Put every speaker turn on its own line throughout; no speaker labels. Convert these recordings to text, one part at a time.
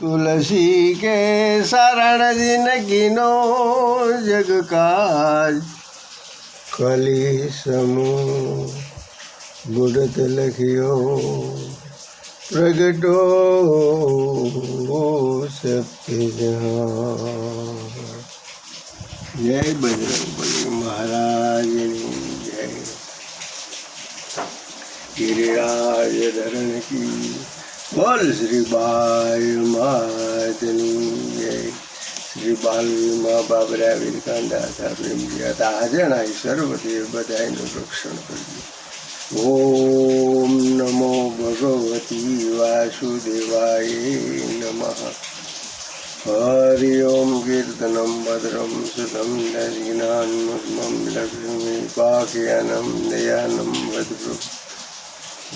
तुलसी के शरण जिनकी नो जग काज कली समूह गुड़त लखियो प्रगटो सबके जय बजरंग महाराज जय गिरिराज धरण की બોલ શ્રી જય શ્રી બાલમાં બાબરા વીરકાંડા સાહેબ હતા. હાજર સર્વદેવ બધાનું રક્ષણ કરજો ઓમ નમો ભગવતી વાસુદેવાય નમઃ. હરિ ઓમ કીર્તનમ ભદ્રમ સુતમ દર્શિનાન્મુગ્મમ લક્ષ્મી પાકયાનમ દયાનમ વદ્રુ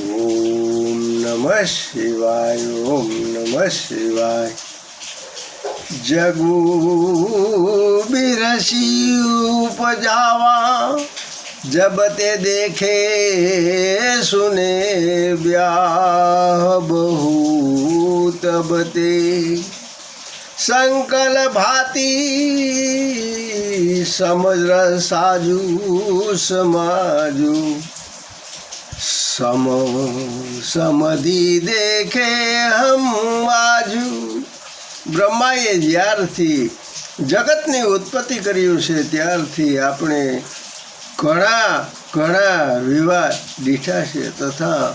ઓમ નમઃ શિવાય ઓમ નમઃ શિવાય જગુ બિરસી ઉપજાવા જબ તે દેખે સુને બ્યાહ બહુ તબ તે સંકલ ભાતી સમજ સાજુ સમાજુ સમ સમધી દેખે હમ આજુ બ્રહ્માએ જ્યારથી જગતની ઉત્પત્તિ કર્યું છે, ત્યારથી આપણે ઘણા ઘણા વિવાદ દીઠા છે તથા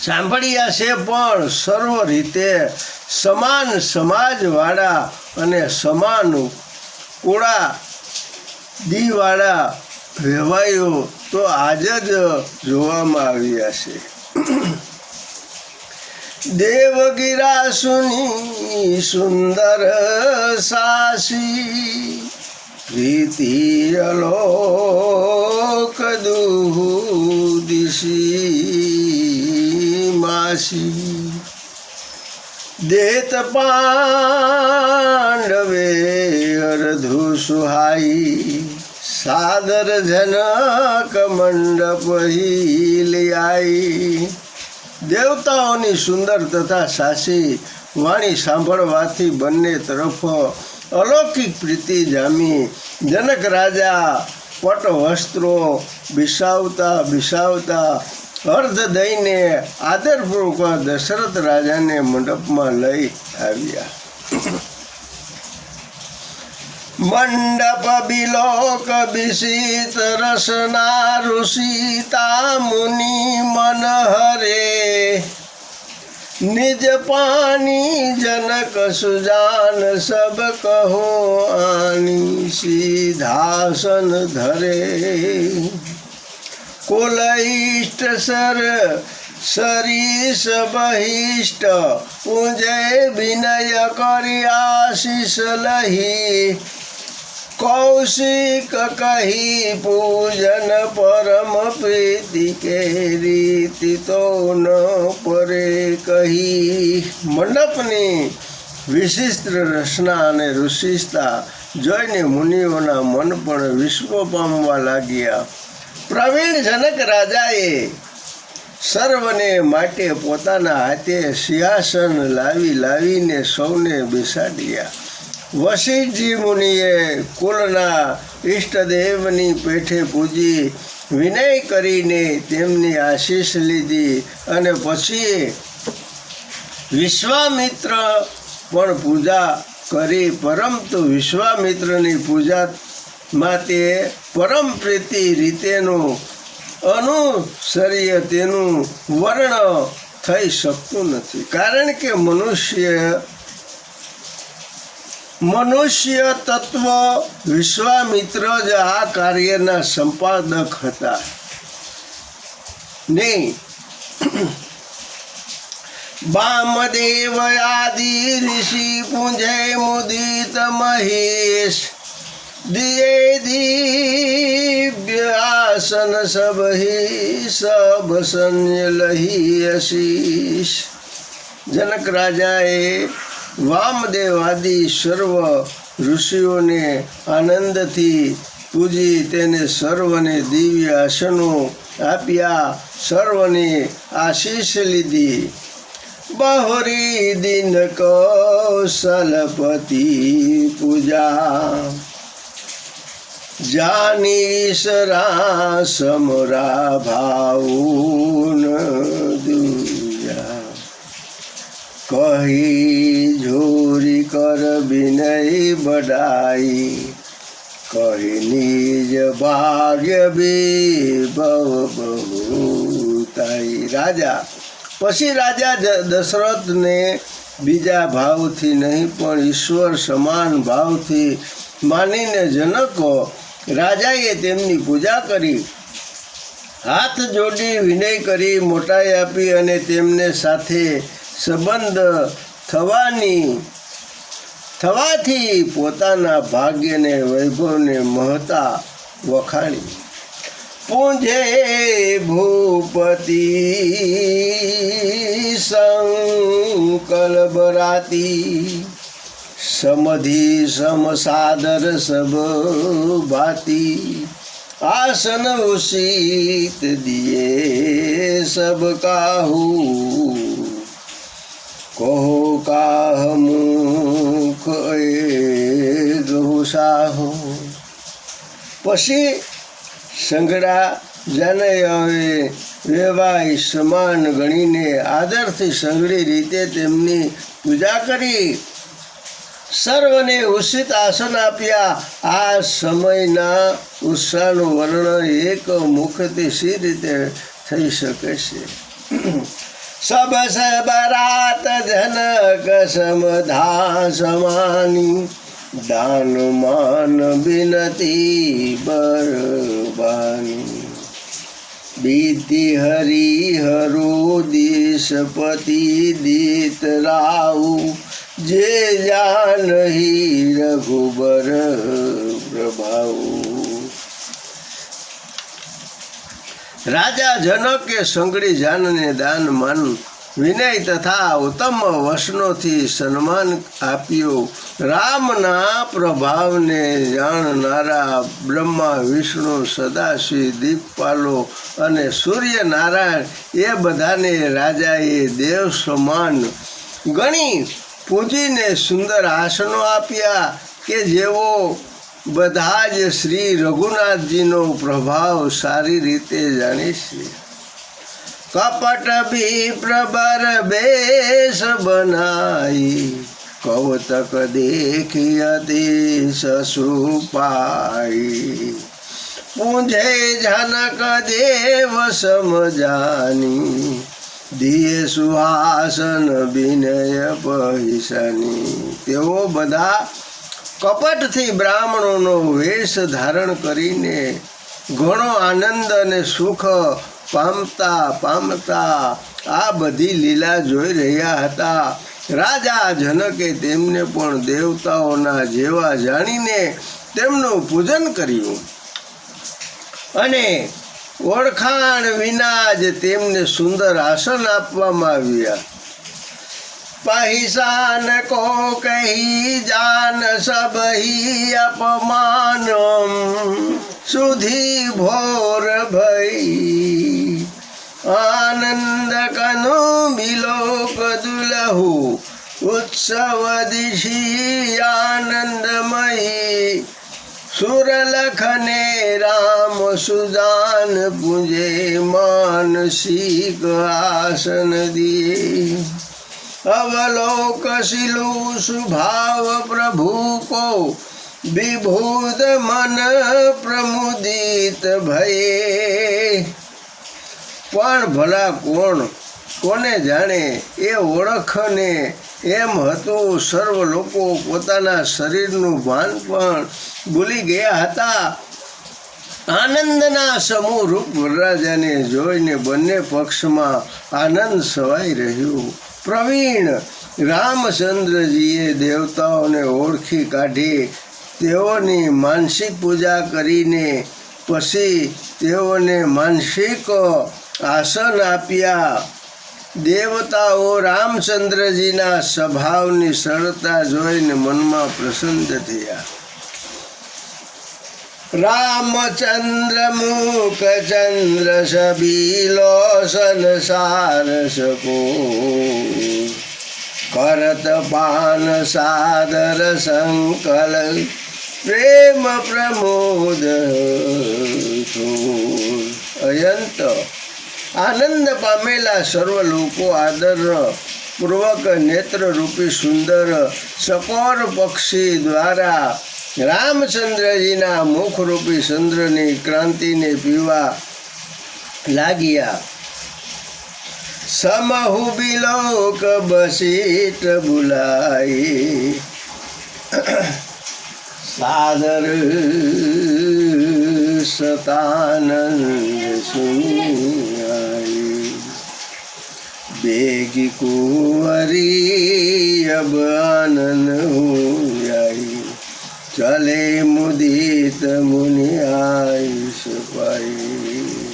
સાંભળ્યા છે પણ સર્વ રીતે સમાન સમાજવાળા અને સમાન કોળા દીવાળા વહેવાયો તો આજે જ જોવામાં આવ્યા છે. દેવગીરા સુની સુંદર સાસી પ્રીતિ અલોક દુદિશી માસી. દેત પાંડવે અર્ધુ સુહાઈ સાદર જનક મંડપ હિલિયાઈ દેવતાઓની સુંદર તથા સાસી વાણી સાંભળવાથી બંને તરફ અલૌકિક પ્રીતિ જામી. જનક રાજા પટ વસ્ત્રો બિસાવતા બિસાવતા અર્ધ દઈને આદરપૂર્વક દશરથ રાજાને મંડપમાં લઈ આવ્યા. મંડપ બિલોક બિસિત રસના ઋષિતા મુનિ મન હરે. નિજ પાણી જનક સુજાન સબ કહો આની સીધાસન ધરે. કુલ ઇષ્ટ સર સરીસ બહિષ્ટ પૂજય વિનય કરી આશીષ લહી. કૌશિક કહી પૂજન પરમ પ્રીતિ કે રીતિ તો ન પરે કહી. મંડપની વિશિષ્ટ રચના અને ઋષિસ્તા જોઈને મુનિઓના મન પણ વિશ્વ પામવા લાગ્યા. પ્રવીણ જનક રાજાએ સર્વને માટે પોતાના હાથે સિંહાસન લાવી લાવીને સૌને બેસાડ્યા. વશિષ્ઠજી મુનિએ કુલના ઈષ્ટદેવની પેઠે પૂજી વિનય કરીને તેમની આશીષ લીધી અને પછી વિશ્વામિત્ર પણ પૂજા કરી. પરંતુ વિશ્વામિત્રની પૂજા માટે પરમ પ્રીતિ રીતેનું અનુસર્ય તેનું વર્ણ થઈ શકતું નથી. કારણ કે મનુષ્ય મનુષ્ય તત્વ વિશ્વામિત્ર જ આ કાર્યના સંપાદક હતા. ને વામદેવ આદિ ઋષિ પૂંજે મુદિત મહેશ. દિયે દિવ્યાસન સબ હી સબ સન્ય લહી આશીષ જનક રાજાએ વામદેવ આદિ સર્વ ઋષિઓને આનંદથી પૂજી તેને સર્વને દિવ્ય આસનો આપ્યા, સર્વને આશીષ લીધી. બહરી દિન કૌશલપતિ પૂજા. જાનીશરા સમરા ભાઉન દુજા કહી ઝોરી કર વિનય બડાઈ કહી નિજ ભાગ્ય વિભવ બહુતાઈ રાજા પછી રાજા દશરથને બીજા ભાવથી નહીં, પણ ઈશ્વર સમાન ભાવથી માનીને જનકો રાજાએ તેમની પૂજા કરી, હાથ જોડી વિનય કરી, મોટાઈ આપી અને તેમને સાથે સંબંધ થવાની, થવાથી પોતાના ભાગ્યને, વૈભવને મહતા વખાણી. પૂંજે ભૂપતિ સંકલ્પ રાતી સમધિ સમસાદર સબ ભાતી આસન ઉષિત દિયે સબ કાહુ. કહો કાહ મુખ એ ગહુ પછી સંગડા હવે વેવાય સમાન ગણીને આદરથી સંગડી રીતે તેમની પૂજા કરી. સર્વને ઉચિત આસન આપ્યા. આ સમયના ઉત્સાહનું વર્ણન એક મુખથી સી રીતે થઈ શકે છે? સબ સબરાત જનક સમધા સમાની દાન માન બિનતી બરબાની हरि हरो હરો दीत દીત રાઉ જે જાનહી રઘુબર પ્રભાઉ રાજા જનકે સંગડી જાનને દાન માન, વિનય તથા ઉત્તમ વસનોથી સન્માન આપ્યું. રામના પ્રભાવને જાણનારા બ્રહ્મા, વિષ્ણુ, સદાશિવ, દીપપાલો અને સૂર્યનારાયણ એ બધાને રાજાએ દેવ સમાન ગણી પૂજીને સુંદર આસનો આપ્યા કે જેઓ બધા જ શ્રી રઘુનાથજીનો પ્રભાવ સારી રીતે જાણે છે. કપટ ભી પ્રબર બેસ બનાઈ, કૌતક દેખી અતિશ સુપાઈ. પૂંજે જનક દેવ સમજાની દિયે સુહાસન વિનય પહિસની તેઓ બધા કપટથી બ્રાહ્મણોનો વેશ ધારણ કરીને ઘણો આનંદ અને સુખ પામતા પામતા આ બધી લીલા જોઈ રહ્યા હતા. રાજા જનકે તેમને પણ દેવતાઓના જેવા જાણીને તેમનું પૂજન કર્યું. અને ઓળખાણ વિના જ તેમને સુંદર આસન આપવામાં આવ્યા. પૈસાન કો કહી જાન સબહી અપમાન સુધી ભોર ભઈ. આનંદ કનો બિલોક દુલહુ ઉત્સવ દિશી આનંદમયી. સુરલખને રામ સુજાન પૂજે માનસિક આસન દિયે दिए अवलोक सिलु सुभाव प्रभु को विभूत मन प्रमुदित ભયે પણ ભલા કોણ કોને જાણે એ ઓળખને એમ હતું સર્વ લોકો પોતાના શરીરનું ભાન પણ ભૂલી ગયા હતા આનંદના સમૂહ રૂપ વરરાજાને જોઈને બંને પક્ષમાં આનંદ સવાઈ રહ્યું પ્રવીણ રામચંદ્રજીએ દેવતાઓને ઓળખી કાઢી તેઓની માનસિક પૂજા કરીને પછી તેઓને માનસિક આસન આપ્યા. દેવતાઓ રામચંદ્રજીના સ્વભાવની સરળતા જોઈને મનમાં પ્રસન્ન થયા. રામચંદ્ર મુખ ચંદ્ર સબીલો સંસાર સકો કરત પાન સાદર સંકલ પ્રેમ પ્રમોદ અયંત આનંદ પામેલા સર્વ લોકો આદર પૂર્વક નેત્રરૂપી સુંદર સકોર પક્ષી દ્વારા રામચંદ્રજીના મુખરૂપી ચંદ્રની ક્રાંતિને પીવા લાગ્યા. સમહુ બિલોક બસીટ બુલાઈ સાદર સતાનંદ સુનાઈ બેગી કુંવરી અબ આનંદ હુયાઈ ચલે મુદિત મુનિ આયુષ પાઈ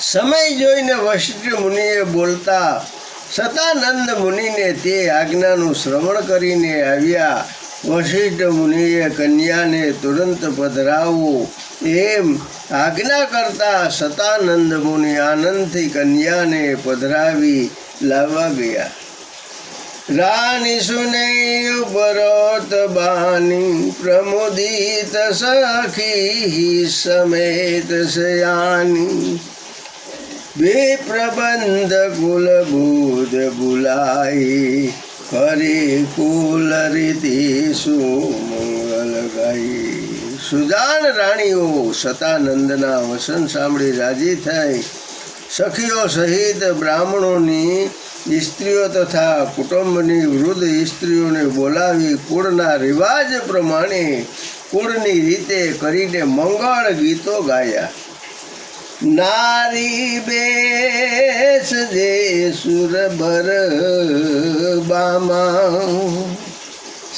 સમય જોઈને વશિષ્ઠ મુનિએ બોલતા, સતાનંદ મુનિને તે આજ્ઞાનું શ્રવણ કરીને આવ્યા. વશિષ્ઠ મુનિએ કન્યાને તુરંત પધરાવવું એમ આજ્ઞા કરતા સતાનંદ મુનિ આનંદથી કન્યાને પધરાવી લાવવા ગયા. રાની સુનૈ ઉપરોત બાની પ્રમોદિત સખી સમેત શયાની બે પ્રબંધ કુલ બુધ બુલાઈ ફરી કુલ રીતિ સુમંગલ ગઈ. સુજાન રાણીઓ સતાનંદના વસન સાંભળી રાજી થઈ. સખીઓ સહિત બ્રાહ્મણોની સ્ત્રીઓ તથા કુટુંબની વૃદ્ધ સ્ત્રીઓને બોલાવી કુળના રિવાજ પ્રમાણે કુળની રીતે કરીને મંગળ ગીતો ગાયા. નારી બેસ જે સુરબર બામા,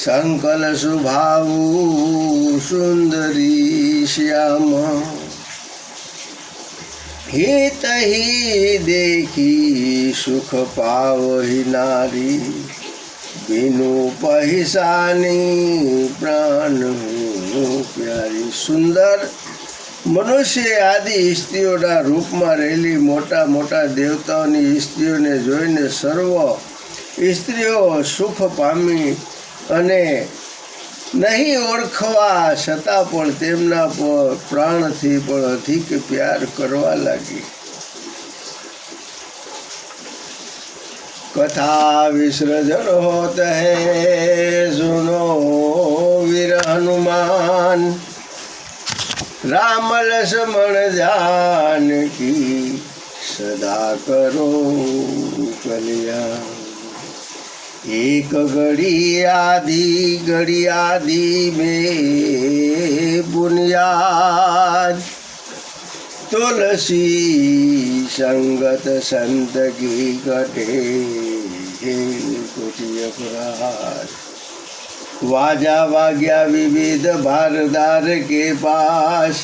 સંકલ સુભાવુ સુંદરી શ્યામા. હિત દેખી સુખ પાવહી નારી બિનુ પૈસાની પ્રાણ પ્યારી સુંદર મનુષ્ય આદિ સ્ત્રીઓના રૂપમાં રહેલી મોટા મોટા દેવતાઓની સ્ત્રીઓને જોઈને સર્વ સ્ત્રીઓ સુખ પામી અને નહીં ઓળખવા છતાં પણ તેમના પર પ્રાણથી પણ અધિક પ્યાર કરવા લાગી. કથા વિસર્જન હોત હે સુનો વીર હનુમાન. રામ લક્ષ્મણ જાનકી સદા કરો કલ્યાણ. એક ઘડિયાદી ઘડિયાદી બે બુનિયાદ. તુલસી સંગત સંત કી ઘટે અપરાધ વાજા વાગ્યા વિવિધ ભારદાર કે પાસ.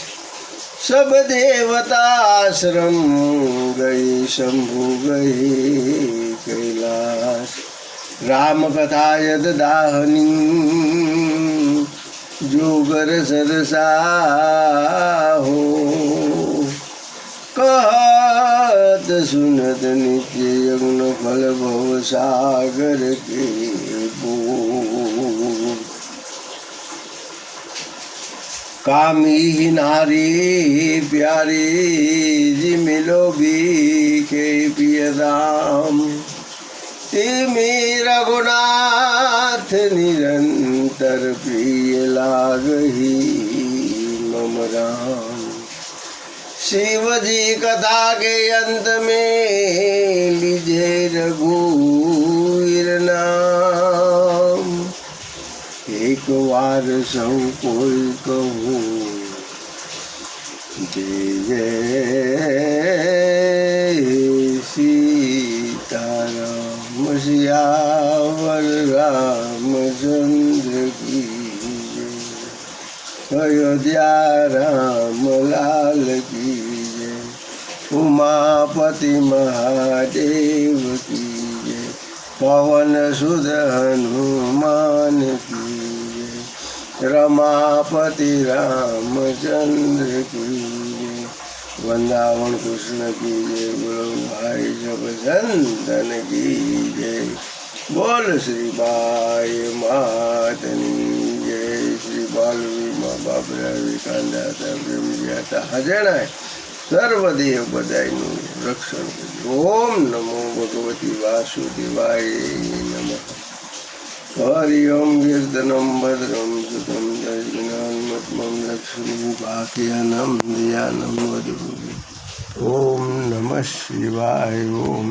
સબ દેવતા આશ્રમ ગઈ, શંભુ ગઈ, કૈલાસ. शंभु गए कैलाश राम कथा यद दाहनी जोगर सरसा हो कहत सुनत नित्य यज्ञ फल भव सागर के बोल कामी ही नारी प्यारी जी मिलो भी के पियदाम तिमी रघुनाथ निरंतर प्रिय लागही मम राम शिव जी कथा के अंत में लीजे रघुवीर नाम एक बार सौ कोई कहूँ जय जय सीताराम सियावर रामचंद्र की अयोध्या राम लाल की जय उमापति महादेव की जय पवन सुध हनुमान की जय रमापति रामचंद्र की जय वृंदावन कृष्ण की जय बोलो भाई जब संतन की બોલ શ્રી બાય માતની, જય શ્રી બાલવી મા બાબરા વિકાંદાતા સાહેબ હતા. હજણાય, સર્વદેવ બધાયનું રક્ષણ કરજો ઓમ નમો ભગવતી વાસુદેવાય નમઃ. હરિ ઓમ કીર્તનમ ભદ્રમ સુતમ જયજ્ઞાનમત્મમ લક્ષ્મી ભાગ્યાનમ ધ્યાનમ વદુ ઓમ નમઃ શિવાય, ઓમ